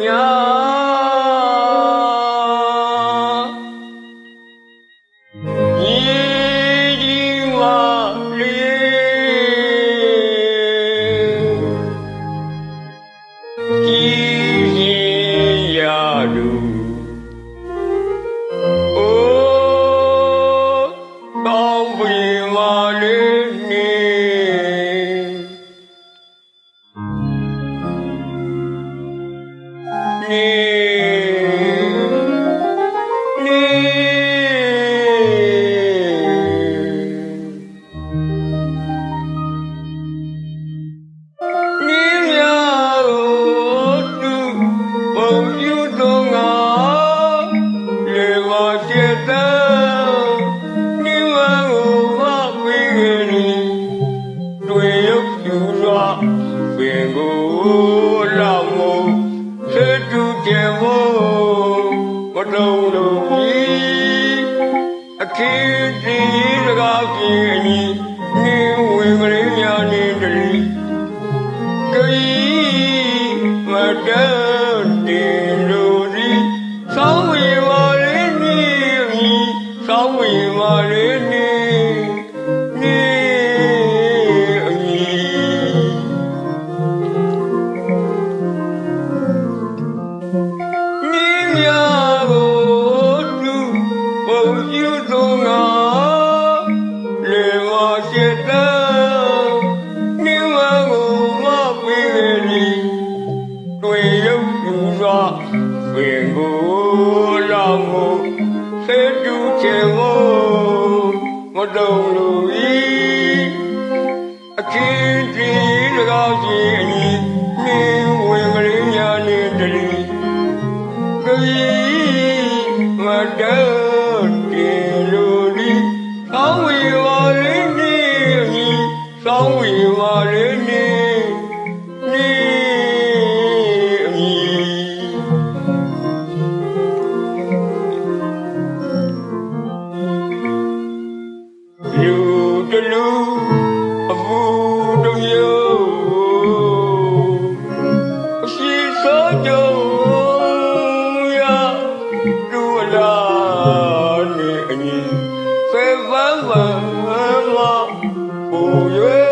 娘，你的话里尽是呀路，我叨为嘛？ ရွာပင်ကိုလောက်မုံစေတူကျေဝမတုံလို့ဤအခင်တည်ရကားပြင်း ၏အချင်းချင်း၎င်းချင်းအညီနှင်းဝင်ကလေးများနှင့်တည်းကီမတတ်တင်လို့ဒီကောင်းဝ Oh yeah.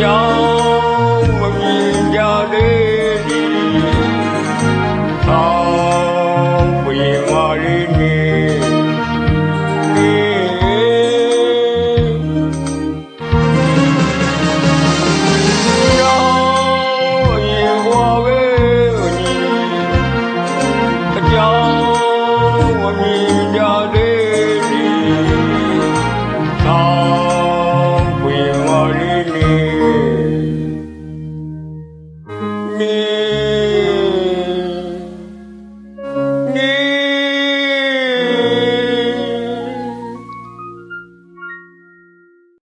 ကြောင်းမမြင်ကြသေးသည်သောပြေမာရီနေကြောင်း me.